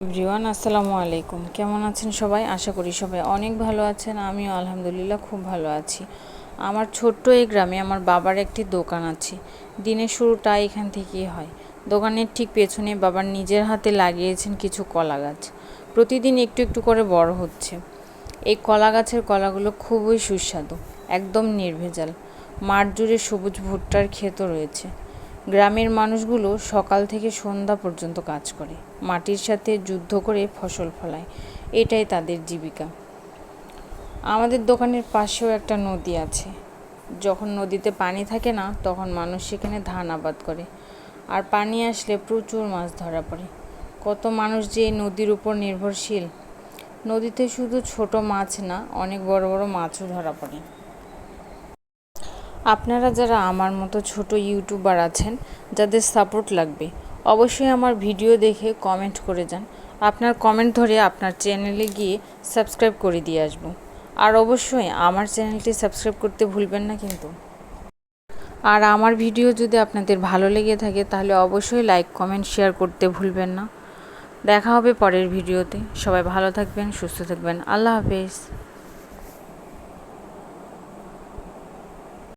Everyone, আসসালামু আলাইকুম। কেমন আছেন সবাই? আশা করি সবাই অনেক ভালো আছেন। আমিও আলহামদুলিল্লাহ খুব ভালো আছি। আমার ছোট্ট এই গ্রামে আমার বাবার একটি দোকান আছে। দিনের শুরুটা এখান থেকেই হয়। দোকানের ঠিক পেছনে বাবার নিজের হাতে লাগিয়েছেন কিছু কলা গাছ। প্রতিদিন একটু একটু করে বড় হচ্ছে। এই কলা গাছের কলাগুলো খুবই সুস্বাদু, একদম নির্ভেজাল। মাঠ জুড়ে সবুজ ভুট্টার ক্ষেতও রয়েছে। গ্রামের মানুষগুলো সকাল থেকে সন্ধ্যা পর্যন্ত কাজ করে, মাটির সাথে যুদ্ধ করে ফসল ফলায়। এটাই তাদের জীবিকা। আমাদের দোকানের পাশেও একটা নদী আছে। যখন নদীতে পানি থাকে না, তখন মানুষ সেখানে ধান আবাদ করে। আর পানি আসলে প্রচুর মাছ ধরা পড়ে। কত মানুষ যে এই নদীর উপর নির্ভরশীল। নদীতে শুধু ছোট মাছ না, অনেক বড় বড় মাছও ধরা পড়ে। আপনারা যারা আমার মতো ছোট ইউটিউবার আছেন, যাদের সাপোর্ট লাগবে, অবশ্যই আমার ভিডিও দেখে কমেন্ট করে যান। আপনার কমেন্ট ধরে আপনার চ্যানেলে গিয়ে সাবস্ক্রাইব করে দিয়ে আসব। আর অবশ্যই আমার চ্যানেলটি সাবস্ক্রাইব করতে ভুলবেন না কিন্তু। আর আমার ভিডিও যদি আপনাদের ভালো লেগে থাকে, তাহলে অবশ্যই লাইক কমেন্ট শেয়ার করতে ভুলবেন না। দেখা হবে পরের ভিডিওতে। সবাই ভালো থাকবেন, সুস্থ থাকবেন। আল্লাহ হাফেজ।